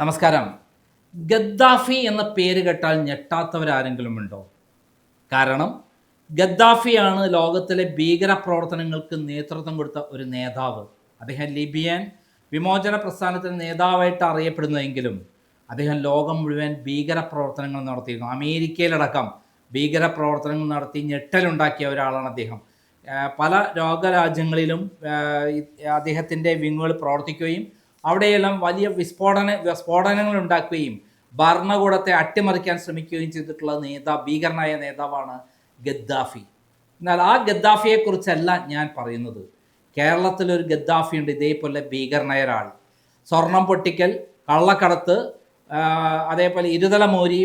നമസ്കാരം. ഗദ്ദാഫി എന്ന പേര് കേട്ടാൽ ഞെട്ടാത്തവരാരെങ്കിലും ഉണ്ടോ കാരണം ഗദ്ദാഫിയാണ് ലോകത്തിലെ ഭീകര പ്രവർത്തനങ്ങൾക്ക് നേതൃത്വം കൊടുത്ത ഒരു നേതാവ്. അദ്ദേഹം ലിബിയൻ വിമോചന പ്രസ്ഥാനത്തിന് നേതാവായിട്ട് അറിയപ്പെടുന്നുവെങ്കിലും അദ്ദേഹം ലോകം മുഴുവൻ ഭീകര പ്രവർത്തനങ്ങൾ നടത്തിയിരുന്നു. അമേരിക്കയിലടക്കം ഭീകര പ്രവർത്തനങ്ങൾ നടത്തി ഞെട്ടലുണ്ടാക്കിയ ഒരാളാണ് അദ്ദേഹം. പല രോഗരാജ്യങ്ങളിലും അദ്ദേഹത്തിന്റെ വിങ്ങുകൾ പ്രവർത്തിക്കുകയും അവിടെയെല്ലാം വലിയ വിസ്ഫോടന സ്ഫോടനങ്ങൾ ഉണ്ടാക്കുകയും ഭരണകൂടത്തെ അട്ടിമറിക്കാൻ ശ്രമിക്കുകയും ചെയ്തിട്ടുള്ള നേതാ ഭീകരനായ നേതാവാണ് ഗദ്ദാഫി. എന്നാൽ ആ ഗദ്ദാഫിയെക്കുറിച്ചല്ല ഞാൻ പറയുന്നത്. കേരളത്തിലൊരു ഗദ്ദാഫി ഉണ്ട്. ഇതേപോലെ ഭീകരനായ ഒരാൾ സ്വർണം പൊട്ടിക്കൽ കള്ളക്കടത്ത് അതേപോലെ ഇരുതല മോരി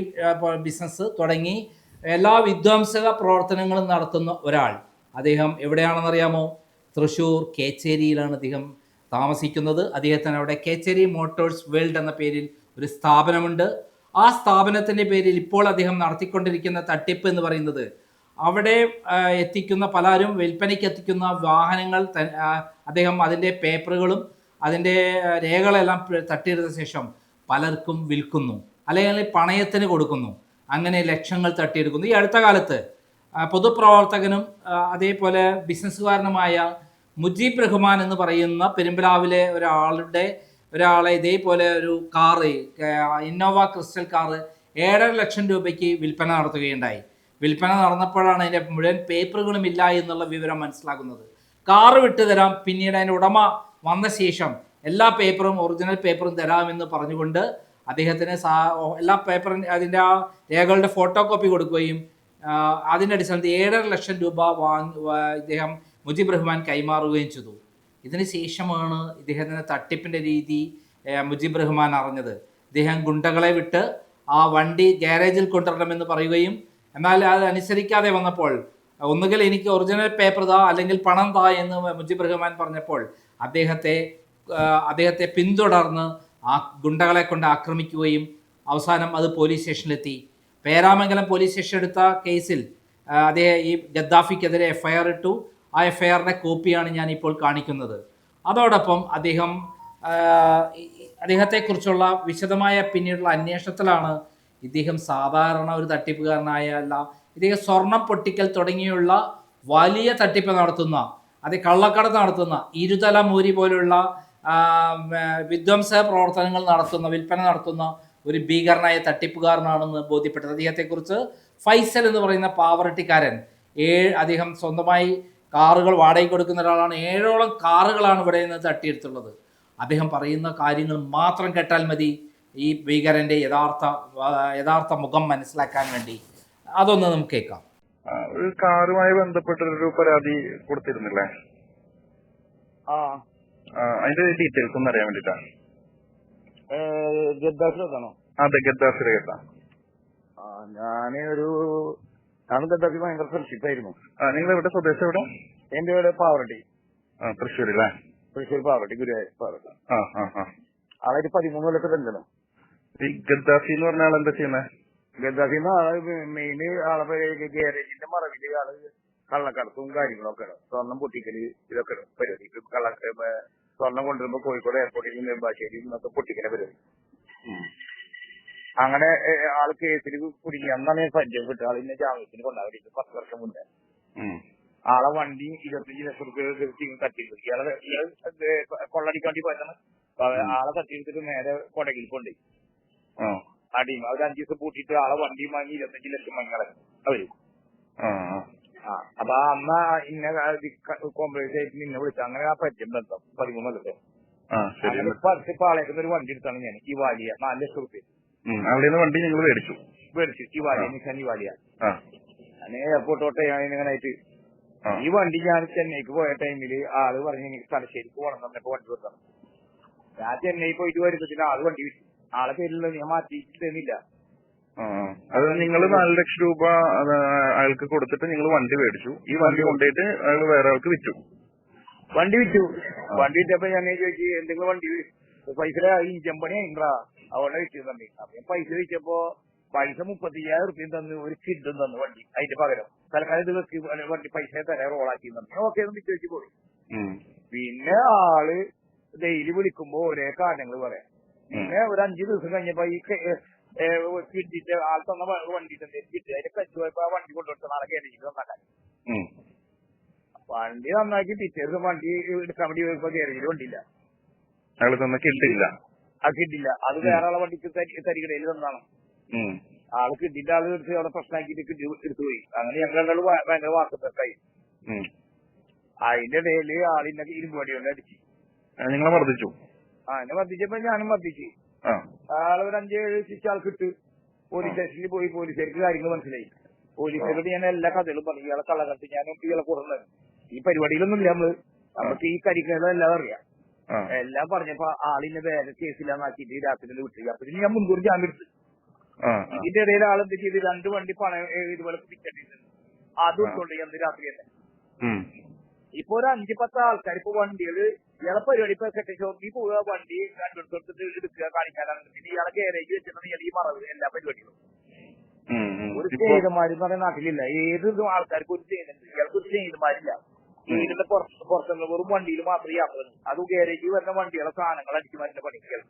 ബിസിനസ് തുടങ്ങി എല്ലാ വിധ്വംസക പ്രവർത്തനങ്ങളും നടത്തുന്ന ഒരാൾ. അദ്ദേഹം എവിടെയാണെന്നറിയാമോ? തൃശ്ശൂർ കേച്ചേരിയിലാണ് അദ്ദേഹം താമസിക്കുന്നത്. അദ്ദേഹത്തിന് അവിടെ കേച്ചേരി മോട്ടോഴ്സ് വേൾഡ് എന്ന പേരിൽ ഒരു സ്ഥാപനമുണ്ട്. ആ സ്ഥാപനത്തിന്റെ പേരിൽ ഇപ്പോൾ അദ്ദേഹം നടത്തിക്കൊണ്ടിരിക്കുന്ന തട്ടിപ്പ് എന്ന് പറയുന്നത് അവിടെ എത്തിക്കുന്ന പലരും വിൽപ്പനയ്ക്ക് എത്തിക്കുന്ന വാഹനങ്ങൾ അദ്ദേഹം അതിന്റെ പേപ്പറുകളും അതിന്റെ രേഖകളെല്ലാം തട്ടിയെടുത്ത ശേഷം പലർക്കും വിൽക്കുന്നു. അല്ലെങ്കിൽ പണയത്തിന് കൊടുക്കുന്നു. അങ്ങനെ ലക്ഷങ്ങൾ തട്ടിയെടുക്കുന്നു. ഈ അടുത്ത കാലത്ത് പൊതുപ്രവർത്തകനും അതേപോലെ ബിസിനസ്സുകാരനുമായ മുജീബ് റഹ്മാൻ എന്ന് പറയുന്ന പെരുമ്പലാവിലെ ഒരാളുടെ ഒരാളെ ഇതേപോലെ ഒരു കാറ് ഇന്നോവ ക്രിസ്റ്റൽ കാറ് ഏഴര ലക്ഷം രൂപയ്ക്ക് വിൽപ്പന നടത്തുകയുണ്ടായി. വിൽപ്പന നടന്നപ്പോഴാണ് അതിന്റെ മുഴുവൻ പേപ്പറുകളും ഇല്ല എന്നുള്ള വിവരം മനസ്സിലാക്കുന്നത് കാറ് വിട്ടു തരാം പിന്നീട് അതിന്റെ ഉടമ വന്ന ശേഷം എല്ലാ പേപ്പറും ഒറിജിനൽ പേപ്പറും തരാമെന്ന് പറഞ്ഞുകൊണ്ട് അദ്ദേഹത്തിന് സാ എല്ലാ പേപ്പറും അതിന്റെ ആ രേഖകളുടെ ഫോട്ടോ കോപ്പി കൊടുക്കുകയും അതിന്റെ അടിസ്ഥാനത്തിൽ ഏഴര ലക്ഷം രൂപ വാങ്ങി ഇദ്ദേഹം മുജീബ് റഹ്മാൻ കൈമാറുകയും ചെയ്തു. ഇതിനുശേഷമാണ് ഇദ്ദേഹത്തിന്റെ തട്ടിപ്പിന്റെ രീതി മുജീബ് റഹ്മാൻ അറിഞ്ഞത്. ഇദ്ദേഹം ഗുണ്ടകളെ വിട്ട് ആ വണ്ടി ഗ്യാരേജിൽ കൊണ്ടുവരണമെന്ന് പറയുകയും എന്നാൽ അത് അനുസരിക്കാതെ വന്നപ്പോൾ ഒന്നുകിൽ എനിക്ക് ഒറിജിനൽ പേപ്പർ താ അല്ലെങ്കിൽ പണം താ എന്ന് മുജീബ് റഹ്മാൻ പറഞ്ഞപ്പോൾ അദ്ദേഹത്തെ അദ്ദേഹത്തെ പിന്തുടർന്ന് ആ ഗുണ്ടകളെ കൊണ്ട് ആക്രമിക്കുകയും അവസാനം അത് പോലീസ് സ്റ്റേഷനിലെത്തി പേരാമംഗലം പോലീസ് സ്റ്റേഷൻ എടുത്ത കേസിൽ അദ്ദേഹം ഈ ഗദ്ദാഫിക്കെതിരെ എഫ്ഐആർ ഇട്ടു. ആ എഫ് ഐ ആറിന്റെ കോപ്പിയാണ് ഞാൻ ഇപ്പോൾ കാണിക്കുന്നത്. അതോടൊപ്പം അദ്ദേഹം അദ്ദേഹത്തെക്കുറിച്ചുള്ള വിശദമായ പിന്നീടുള്ള അന്വേഷണത്തിലാണ് ഇദ്ദേഹം സാധാരണ ഒരു തട്ടിപ്പുകാരനായ അല്ല ഇദ്ദേഹം സ്വർണം പൊട്ടിക്കൽ തുടങ്ങിയുള്ള വലിയ തട്ടിപ്പ് നടത്തുന്ന അത് കള്ളക്കടത്ത് നടത്തുന്ന ഇരുതല മൂരി പോലുള്ള വിധ്വംസ പ്രവർത്തനങ്ങൾ നടത്തുന്ന വിൽപ്പന നടത്തുന്ന ഒരു ഭീകരനായ തട്ടിപ്പുകാരനാണെന്ന് ബോധ്യപ്പെട്ടത്. അദ്ദേഹത്തെക്കുറിച്ച് ഫൈസൽ എന്ന് പറയുന്ന പാവറട്ടിക്കാരൻ ഏഴ് അദ്ദേഹം സ്വന്തമായി കാറുകൾ വാടകയ്ക്ക് കൊടുക്കുന്ന ഒരാളാണ്. ഏഴോളം കാറുകളാണ് ഇവിടെ നിന്ന് തട്ടിയെടുത്തുള്ളത്. അദ്ദേഹം പറയുന്ന കാര്യങ്ങൾ മാത്രം കേട്ടാൽ മതി. ഈ ഭീകരന്റെ യഥാർത്ഥ യഥാർത്ഥ മുഖം മനസ്സിലാക്കാൻ വേണ്ടി. അതൊന്ന് നമുക്ക് കേൾക്കാം. ഒരു കാറുമായി ബന്ധപ്പെട്ടൊരു പരാതി കൊടുത്തിരുന്നില്ലേ? അതിന്റെ ഡീറ്റെയിൽസ് ഒന്ന് അറിയാൻ വേണ്ടിട്ടാണ് അതെ ഗദ്ദാസിലെ കേട്ടാ ആ ഞാൻ ഒരു ഞാൻ ഗദ്ദാഫി ഭയങ്കര ഫ്രണ്ട്ഷിപ്പ് ആയിരുന്നു നിങ്ങൾ എവിടെ? സ്വദേശം എവിടെ? എന്റെ വീട് പാവറട്ടി. തൃശ്ശൂർ അല്ലേ? തൃശ്ശൂർ പാവറട്ടി ഗുരുവായൂർ പാവറട്ടി. ആളൊരു പതിമൂന്ന് കൊല്ലത്തെ ബന്ധനം ഈ ഗദ്ദാഫി എന്ന് പറഞ്ഞ ആളെന്താ ചെയ്യുന്നത് ഗദ്ദാഫി എന്ന ആൾ മെയിൻ ആളെ ഗ്യാരേജിന്റെ ഗാരേജിന്റെ മറവിൽ ആൾ കള്ളക്കടത്തും കാര്യങ്ങളൊക്കെ സ്വർണം പൊട്ടിക്കൽ ഇതൊക്കെ പരിപാടി. കള്ള സ്വർണം കൊണ്ടുവരുമ്പോ കോഴിക്കോട് എയർപോർട്ടിൽ നിന്ന് ഇന്നത്തെ പൊട്ടിക്കല പരിപാടി. അങ്ങനെ ആൾ ആൾ കേസിൽ കുടുങ്ങി. അന്നാണ് ഞാൻ പരിചയപ്പെട്ട ആളിനെ ജാമ്യത്തിന് കൊണ്ടാവില്ല പത്ത് വർഷം മുന്നേ ആളെ വണ്ടി ഇരുപത്തഞ്ച് ലക്ഷം റുപ്യ തട്ടിയെടുത്തു. ഇയാളെ ഇത് കൊള്ളടിക്കാൻ വേണ്ടി പോയതാണ്. അപ്പൊ അവ- ആളെ തട്ടിയെടുത്തിട്ട് നേരെ കൊടകിൽ കൊണ്ടുപോയി. ആ. അടിയും അവർ അഞ്ചു ദിവസം പൂട്ടിയിട്ട് ആളെ വണ്ടി വാങ്ങി ഇരുപത്തഞ്ച് ലക്ഷം വാങ്ങി കളഞ്ഞു. അവർ. ആ ആ. ആ അപ്പൊ ആ ഇന്ന കോംപ്രമൈസ് ആയിട്ട് നിന്നെ വിളിച്ചു. അങ്ങനെ ആ പരിചയം ബന്ധം പതിമൂന്ന് കൊല്ലത്തെ. ആ ശരി. അങ്ങനെ പറിച്ച് പാളയക്കുന്ന ഒരു വണ്ടി എടുത്താണ് ഞാൻ. ഈ വാലിയ. നാല് ലക്ഷം റുപ്യ. അവിടെ നിന്ന് വണ്ടി നിങ്ങൾ മേടിച്ചു. മേടിച്ചു. ഈ വാലിയ നിസാൻ ഈ വാലിയ അങ്ങനെ എയർപോർട്ടോട്ടെ ആ. ഈ വണ്ടി ഞാൻ ചെന്നൈക്ക് പോയ ടൈമിൽ ആൾ പറഞ്ഞു എനിക്ക് തലശ്ശേരിക്ക് പോകണം എന്നിട്ട് വണ്ടി വെക്കണം ഞാൻ ചെന്നൈ പോയിട്ട് വരുമ്പത്തിന് ആൾ വണ്ടി വിട്ടു. ആളെ പേരിലുള്ള ഞാൻ മാറ്റിയിട്ട് തന്നില്ല ആ. അത് നിങ്ങൾ നാല് ലക്ഷം രൂപ അയാൾക്ക് കൊടുത്തിട്ട് നിങ്ങൾ വണ്ടി മേടിച്ചു. ഈ വണ്ടി കൊണ്ടുപോയിട്ട് അയാൾ വേറെ ആൾക്ക് വിറ്റു. വണ്ടി വിറ്റു. വണ്ടി വിറ്റപ്പോ ഞാൻ ചോദിച്ചു എന്തെങ്കിലും വണ്ടി പൈസ ഇഞ്ചൻ പണി വിറ്റു തന്നെ അപ്പൊ പൈസ വെച്ചപ്പോ പൈസ മുപ്പത്തിയ്യായിരം റുപ്യം തന്നു ഒരു കിഡും തന്നു വണ്ടി. അതിന്റെ പകരം തൽക്കാലം ഇത് വെക്ക് വണ്ടി പൈസ തരാൻ റോളാക്കി തന്നെ. ഓക്കെ എന്ന് വിറ്റ് വെച്ച് പോയി. പിന്നെ ആൾ ഡെയിലി വിളിക്കുമ്പോ ഒരേ കാരണങ്ങൾ പറയാം. പിന്നെ ഒരു അഞ്ചു ദിവസം കഴിഞ്ഞപ്പോ ഈ കിട്ടിട്ട് ആൾ തന്ന വണ്ടി തന്നെ. കിട്ടി. അതിന്റെ കച്ചു പോയപ്പോ ആ വണ്ടി കൊണ്ടുവന്നിട്ട് നാളെ കയറിയിട്ട് നന്നാക്കാൻ. വണ്ടി നന്നാക്കി പിറ്റേ ദിവസം വണ്ടി എടുക്കാൻ വേണ്ടി പോയപ്പോ കയറിയിട്ട് വണ്ടിയില്ല. അയാൾ തന്ന കിട്ടില്ല അത് കിട്ടില്ല അത് വേറെ ആളെ വണ്ടിക്ക് തരികടയിൽ തന്നാണ്. ആൾ കിട്ടിയിട്ട് ആൾ എടുത്ത് അവിടെ പ്രശ്നമാക്കിയിട്ട് കിട്ടി എടുത്തുപോയി അങ്ങനെ ഞങ്ങൾ രണ്ടാളും ഭ- ഭയങ്കര വാക്കത്തായി ഉം. അതിന്റെ ഇടയിൽ ആളിന്നെ ഇരുമ്പ് വടി കൊണ്ട് അടിച്ചു. നിങ്ങളെ മർദ്ദിച്ചു? ആ എന്നെ മർദ്ദിച്ചപ്പോ ഞാനും മർദ്ദിച്ചു. ആൾ ഒരു അഞ്ചേഴ് ശിക്ഷ ആൾക്ക് ഇട്ട് പോലീസ് സ്റ്റേഷനിൽ പോയി. പോലീസുകാർക്ക് കാര്യങ്ങൾ മനസ്സിലായി. പോലീസുകാരോട് ഞാൻ എല്ലാ കഥകളും പറഞ്ഞു. ഇയാളെ കള്ളക്കത്ത് ഞാനും ഇയാളെ കുറഞ്ഞത് ഈ പരിപാടിയിലൊന്നും ഇല്ല നമ്മൾ നമുക്ക് ഈ കരിക്കലും അറിയാം. എല്ലാം പറഞ്ഞപ്പോ ആളിന്റെ വേറെ കേസില്ലാന്നാക്കിട്ട് രാത്രി വിട്ടു. അപ്പൊ ഞാൻ മുൻകൂർ ജാമ്യം എടുത്തു. ഇതിന്റെ ഇടയിൽ ആൾ എന്ത് ചെയ്ത്? രണ്ട് വണ്ടി പണം ഇതുപോലെ പിടിച്ചിട്ടുണ്ട് അത് എടുത്തോണ്ട് അന്ന് രാത്രി തന്നെ. ഇപ്പൊ ഒരു അഞ്ച് പത്ത് ആൾക്കാർ ഇപ്പൊ വണ്ടികൾ ഇയാളെ പരിപാടി ഇപ്പൊ സെക്കൻഡ് ഷോപ്പിൽ പോവുക വണ്ടി കണ്ടെടുത്തിട്ട് എടുക്കുക കാണിക്കാനാണ്. പിന്നെ ഇയാളെ ഗാരേജ് വെച്ചിട്ടാണ് ഇയാൾ ഈ മറവ് എല്ലാ പരിപാടികളും. ഒരു സ്നേഹിതന്മാരെന്ന് പറയുന്ന നാട്ടിലില്ല. ഏത് ആൾക്കാർക്കും ഒരു ചെയ്യുന്നുണ്ട് ഇയാൾക്ക് ഒരു സ്നേഹിതന്മാരില്ല. വീടിന്റെ പുറത്ത് പുറത്തുള്ള വെറും വണ്ടിയിൽ മാത്രം യാത്ര അത് ഗ്യാരേജിൽ വരുന്ന വണ്ടികളെ സാധനങ്ങൾ അടിച്ചു മരുന്ന് പണിക്കൽ.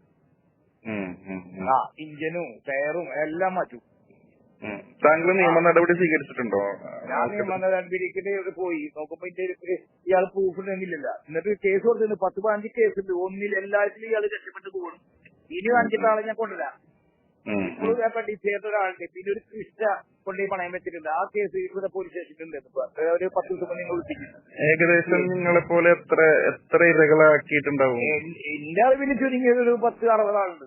ആ ഇഞ്ചനും ടയറും എല്ലാം മാറ്റും. താങ്കൾ നിയമ നടപടി സ്വീകരിച്ചിട്ടുണ്ടോ? ഞാൻ നിയമനടപടിക്ക് പോയി. നോക്കുമ്പോ ഇതിന്റെ ഇയാൾ പ്രൂഫ് ഉണ്ടെങ്കിലില്ല എന്നിട്ട് കേസ് കൊടുത്തിട്ടുണ്ട്. പത്ത് പതിനഞ്ച് കേസ് ഉണ്ട്. ഒന്നിൽ എല്ലാത്തിലും ഇയാൾ രക്ഷപ്പെട്ട് പോകും ഇനി അഞ്ചിട്ടാളെ ഞാൻ കൊണ്ടുവരാം. ഞാൻ പഠിച്ചേർത്ത ഒരാളുണ്ട്. പിന്നെ ഒരു കൃഷ്ണ കൊണ്ടുപോയി പണയം വെച്ചിട്ടുണ്ട്. ആ കേസ് ഇവിടെ പോലീസ് സ്റ്റേഷനിലുണ്ട്. ഒരു പത്ത് ദിവസം നിങ്ങൾ വിളിച്ചിട്ടുണ്ട് ഏകദേശം നിങ്ങളെ പോലെ എത്ര എത്ര ഇരകളാക്കിയിട്ടുണ്ടാവും? എന്റെ അറിവിൽ ചുരുങ്ങിയത് ഒരു പത്ത് അറുപത് ആളുണ്ട്.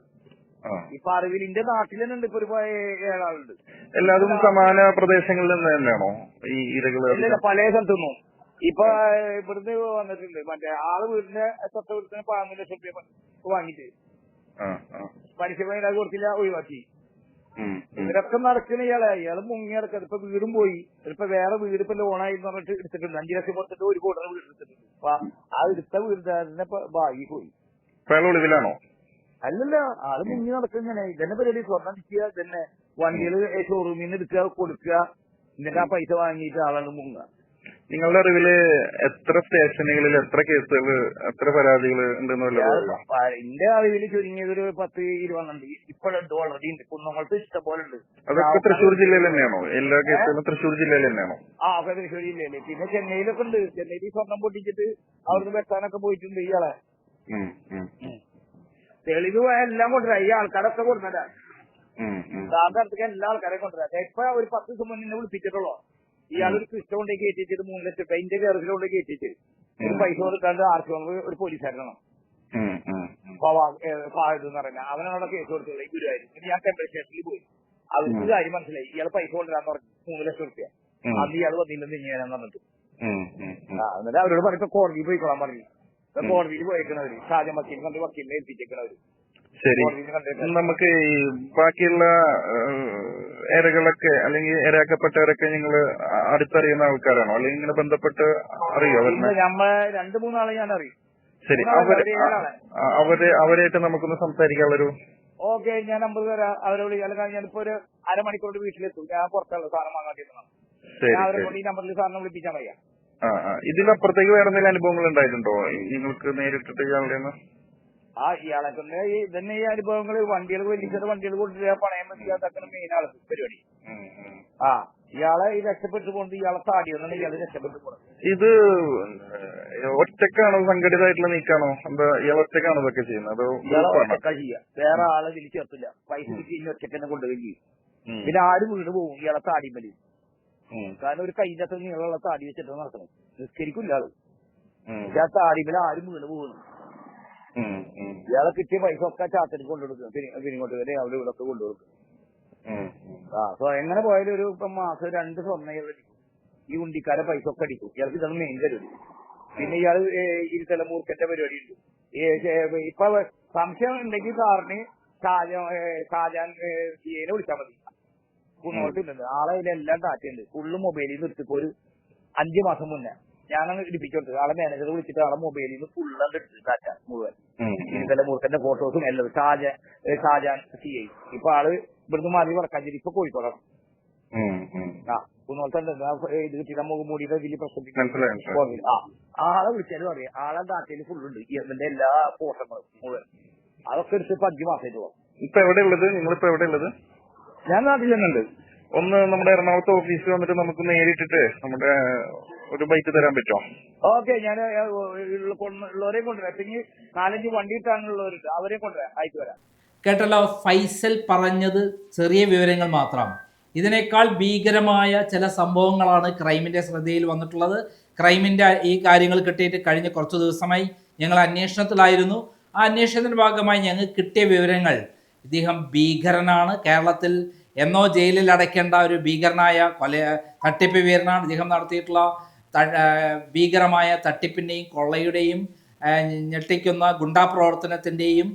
ഇപ്പൊ അറിവിൽ എന്റെ നാട്ടിൽ തന്നെ ഉണ്ട് ഇപ്പൊ ഒരു പ- ഏഴാളുണ്ട്. എല്ലാതും സമാന പ്രദേശങ്ങളിൽ നിന്ന് തന്നെയാണോ ഈ ഇരകൾ പല സ്ഥലത്തുനിന്നും. ഇപ്പൊ ഇവിടുന്ന് വന്നിട്ടുണ്ട്. മറ്റേ ആൾ വീടിന്റെ തൊട്ട വീട്ടിന് പതിനൊന്ന് ലക്ഷം രൂപ വാങ്ങിട്ട് പലിശ അത് കൊടുത്തില്ല ഒഴിവാക്കി. ഇവരൊക്കെ നടക്കുന്ന ഇയാളെ ഇയാൾ മുങ്ങി നടക്കുന്നത് ഇപ്പൊ വീടും പോയി. ഇപ്പൊ വേറെ വീട് ഇപ്പൊ ലോണായി എന്ന് പറഞ്ഞിട്ട് എടുത്തിട്ടുണ്ട്. അഞ്ചു ലക്ഷം കൊടുത്തിട്ട് ഒരു കോടി വീട് എടുത്തിട്ടുണ്ട്. അപ്പൊ ആ എടുത്ത വീടുകാരനെ ഭാഗി പോയി. ഇപ്പൊ അല്ലല്ല ആൾ മുങ്ങി നടക്കുന്ന ഇതന്നെ പരിപാടി. സ്വർണം വിൽക്കുക ഇതന്നെ വണ്ടികൾ ഷോറൂമിൽ നിന്ന് എടുക്കുക കൊടുക്കുക. എന്നിട്ട് ആ പൈസ വാങ്ങിയിട്ട് ആളാണ് മുങ്ങുക. നിങ്ങളുടെ അറിവിൽ എത്ര സ്റ്റേഷനുകളിൽ എത്ര കേസുകൾ എത്ര പരാതികൾ ഉണ്ടെന്ന് വല്ലതും അറിയോ? എന്റെ അറിവിൽ ചുരുങ്ങിയത് ഒരു പത്ത് ഇരുപത് ഇപ്പോഴുണ്ട് ഓൾറെഡി ഉണ്ട് കുന്നങ്ങൾക്ക് ഇഷ്ടം പോലെ ഉണ്ട്. അതൊക്കെ തൃശ്ശൂർ ജില്ലയിൽ തന്നെയാണോ? എല്ലാ കേസുകളും തൃശ്ശൂർ ജില്ലയിൽ തന്നെയാണോ? ആ ഒക്കെ തൃശ്ശൂർ ജില്ലയിൽ പിന്നെ ചെന്നൈയിലൊക്കെ ഉണ്ട്. ചെന്നൈയിൽ ഈ സ്വർണം പൊട്ടിച്ചിട്ട് അവിടുന്ന് വെട്ടാനൊക്കെ പോയിട്ടുണ്ട് ഇയാളെ. ഉം. ഉം. തെളിവ് എല്ലാം കൊണ്ടുവരാ. ഈ ആൾക്കാരൊക്കെ കൊണ്ടുവരാ. ഉം. ഉം. സാറിന്റെ അടുത്തേക്ക് എല്ലാ ആൾക്കാരെയും കൊണ്ടുവരാ. ഇപ്പൊ ഒരു പത്ത് ദിവസം മുന്നേ വിളിപ്പിച്ചിട്ടുള്ളൂ? ഇയാൾ ഒരു കൃഷ്ണ കൊണ്ട് കയറ്റിച്ചിട്ട് മൂന്ന് ലക്ഷം രൂപ എന്റെ കേരളത്തിൽ കൊണ്ട് കയറ്റിച്ച് ഒരു പൈസ കൊടുക്കാണ്ട് ആർച്ചു ഒരു പോലീസുകാരനാണ്. ഫാഹിദ് എന്ന് പറഞ്ഞ അവനവിടെ കേസ് കൊടുത്തത്. ഗുരുവായൂർ ഞാൻ ടെമ്പിൾ സ്റ്റേഷനിൽ പോയി. അവർക്ക് കാര്യം മനസ്സിലായി. ഇയാൾ പൈസ കൊണ്ടുവരാന്ന് പറഞ്ഞു മൂന്ന് ലക്ഷം റുപ്യ. അത് ഇയാൾ വന്നില്ലെന്ന് ഇങ്ങനെ പറഞ്ഞിട്ട്. എന്നിട്ട് അവരോട് പറഞ്ഞപ്പോ കോടതിയിൽ പോയിക്കോളാൻ പറഞ്ഞു. കോടതിയിൽ പോയേക്കണവര്. ഷാജ വക്കീൽ കണ്ട് വക്കീലിനെ ഏൽപ്പിച്ചേക്കണവര്. ശരി. നമുക്ക് ഈ ബാക്കിയുള്ള ഏരകളൊക്കെ ഇരകളൊക്കെ അല്ലെങ്കിൽ ഇരയാക്കപ്പെട്ടവരൊക്കെ നിങ്ങൾ അടുത്തറിയുന്ന ആൾക്കാരാണോ? അല്ലെങ്കിൽ ഇങ്ങനെ ബന്ധപ്പെട്ട് അറിയോ രണ്ടു മൂന്നാളെ ഞാൻ അറിയും. ശരി. അവർ അവർ അവരായിട്ട് നമുക്കൊന്ന് സംസാരിക്കാനുള്ളൊരു ഓക്കെ ഞാൻ നമ്പർ തരാം അവരോട് അല്ലെങ്കിൽ ഞാനിപ്പോ ഒരു അരമണിക്കൂറിന്റെ വീട്ടിലെത്തും. ഞാൻ പുറത്തുള്ള സാധനം വാങ്ങാൻ ഈ നമ്പറിൽ സാറിനെ ആ ആ. ഇതിലപ്പുറത്തേക്ക് വേറെ എന്തെങ്കിലും അനുഭവങ്ങൾ ഉണ്ടായിട്ടുണ്ടോ? നിങ്ങൾക്ക് നേരിട്ടിട്ട് ഇയാളുടെ ആ ഇയാളെ കൊണ്ട് ഈ ഇതന്നെ ഈ അനുഭവങ്ങൾ വണ്ടികൾ വലിച്ചത് വണ്ടികൾ കൊണ്ടിട്ട് പണയം വെക്കുക അതൊക്കെ മെയിൻ ആൾ പരിപാടി. ആ ഇയാളെ ഈ രക്ഷപ്പെട്ടു പോകുന്നത് ഇയാളെ താടിയൊന്നാണ് ഇയാൾ രക്ഷപ്പെട്ടു പോകുന്നത് ഇത് ഒറ്റക്കാണോ സംഘടിതമായിട്ടുള്ള നീക്കാണോ? എന്താ ഇയാൾ ഒറ്റക്കാണോ ഇതൊക്കെ ചെയ്യുന്നത്? അതോ ഇയാളെ? ഒറ്റക്ക ചെയ്യുക. വേറെ ആളെ ഇതിൽ ചേർത്തില്ല പൈസ ഇനി ഒറ്റയ്ക്ക് തന്നെ കൊണ്ടുപോയി ചെയ്യും പിന്നെ ആരും വീണ് പോകും ഇയാളെ താടി മതി കാരണം ഒരു കൈന്റെ അത്ര നീളമുള്ള താടി വെച്ചിട്ട് നടക്കണം നിസ്കരിക്കില്ല ആൾ. ഇയാൾ പക്ഷെ ആ താടിമേൽ ആരും വീണ് പോകുന്നു. ഇയാളെ കിട്ടിയ പൈസ ഒക്കെ ചാത്തിന് കൊണ്ടുകൊടുക്കും. വരെ അവിടെ ഇവിടെ ഒക്കെ കൊണ്ടുകൊടുക്കും. ആ സോ എങ്ങനെ പോയാലും ഒരു ഇപ്പം മാസം രണ്ട് സ്വർണ അടിക്കും. ഈ ഉണ്ടിക്കാരെ പൈസ ഒക്കെ അടിക്കും. ഇയാൾക്ക് ഇതാണ് മെയിൻ പരിപാടി. പിന്നെ ഇയാൾ ഇരുതല മൂർക്കന്റെ പരിപാടി ഉണ്ട് ഇപ്പൊ സംശയം ഉണ്ടെങ്കിൽ സാറിന് ഷാജാൻ സിയെ വിളിച്ചാൽ മതി. കുന്നോട്ടിട്ടുണ്ട് ആളെ ഇതിലെല്ലാം ഡാറ്റയുണ്ട് ഫുള്ള് മൊബൈലിൽ നിന്ന് എടുത്തിപ്പോ ഒരു അഞ്ചു മാസം മുന്നേ. ഞാനങ്ങ് ഇടിപ്പിച്ചോണ്ട് ആളെ മാനേജർ വിളിച്ചിട്ട് ആളെ മൊബൈലിൽ നിന്ന് ഫുള്ളാണ്ട് എടുത്ത് ഡാറ്റ മുഴുവൻ. മൂർക്കന്റെ ഫോട്ടോസും എല്ലാം. ഷാജാൻ ഏ, ഷാജാൻ സി ഐ. ഇപ്പൊ ആൾ ഇവിടുന്ന് മാറി വടക്കാഞ്ചേരി ഇപ്പൊ കോഴിക്കോടാണ്. ആ കുന്നോളത്തെ ഇത് കിട്ടിയ മൂടിയുടെ വലിയ പ്രശ്നത്തിൽ. ആ ആളെ വിളിച്ചാലും അറിയാം. ആളെ ഡാറ്റയിൽ ഫുള്ളുണ്ട് ഇവന്റെ എല്ലാ പോഷങ്ങളും മുഴുവൻ. അതൊക്കെ എടുത്ത് ഇപ്പൊ അഞ്ചു മാസമായിട്ട് പോകും ഇപ്പൊ എവിടെ ഉള്ളത് നിങ്ങളിപ്പോ എവിടെ ഉള്ളത് ഞാൻ നാട്ടിൽ തന്നെ ഉണ്ട്. ഒന്ന് നമ്മുടെ എറണാകുളത്തെ ഓഫീസിൽ വന്നിട്ട് നമുക്ക് നേരിട്ടിട്ട് നമ്മുടെ ഒരു ബൈക്ക് തരാൻ പറ്റുമോ ഓക്കെ ഞാൻ ഉള്ളവരെ കൊണ്ടുവരാം. പിന്നെ നാലഞ്ച് വണ്ടി ഇട്ടാണുള്ളവരുണ്ട് അവരെയും കൊണ്ടുവരാം. അയച്ചു വരാം. കേട്ടല്ലോ ഫൈസൽ പറഞ്ഞത് ചെറിയ വിവരങ്ങൾ മാത്രം. ഇതിനേക്കാൾ ഭീകരമായ ചില സംഭവങ്ങളാണ് ക്രൈമിന്റെ ശ്രദ്ധയിൽ വന്നിട്ടുള്ളത്. ക്രൈമിന്റെ ഈ കാര്യങ്ങൾ കിട്ടിയിട്ട് കഴിഞ്ഞ കുറച്ച് ദിവസമായി ഞങ്ങൾ അന്വേഷണത്തിലായിരുന്നു. ആ അന്വേഷണത്തിന്റെ ഭാഗമായി ഞങ്ങൾക്ക് കിട്ടിയ വിവരങ്ങൾ. ഇദ്ദേഹം ഭീകരനാണ്. കേരളത്തിൽ എന്നോ ജയിലിൽ അടയ്ക്കേണ്ട ഒരു ഭീകരനായ കൊല തട്ടിപ്പ് വീരനാണ് അദ്ദേഹം നടത്തിയിട്ടുള്ള ഭീകരമായ തട്ടിപ്പിന്റെയും കൊള്ളയുടെയും ഞെട്ടിക്കുന്ന ഗുണ്ടാ പ്രവർത്തനത്തിന്റെയും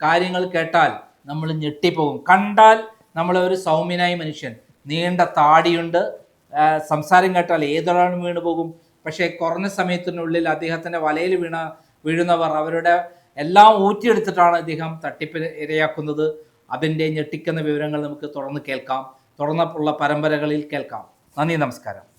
കാര്യങ്ങൾ കേട്ടാൽ നമ്മൾ ഞെട്ടിപ്പോകും. കണ്ടാൽ നമ്മൾ ഒരു സൗമ്യനായ മനുഷ്യൻ. നീണ്ട താടിയുണ്ട്. സംസാരം കേട്ടാൽ ഏതൊരാളും വീണു പോകും. പക്ഷേ കുറഞ്ഞ സമയത്തിനുള്ളിൽ അദ്ദേഹത്തിന്റെ വലയിൽ വീണ വീഴുന്നവർ അവരുടെ എല്ലാം ഊറ്റിയെടുത്തിട്ടാണ് അദ്ദേഹം തട്ടിപ്പിന് ഇരയാക്കുന്നത് അതിന്റെ ഞെട്ടിക്കുന്ന വിവരങ്ങൾ നമുക്ക് തുടർന്ന് കേൾക്കാം. തുടർന്നുള്ള പരമ്പരകളിൽ കേൾക്കാം. നന്ദി നമസ്കാരം.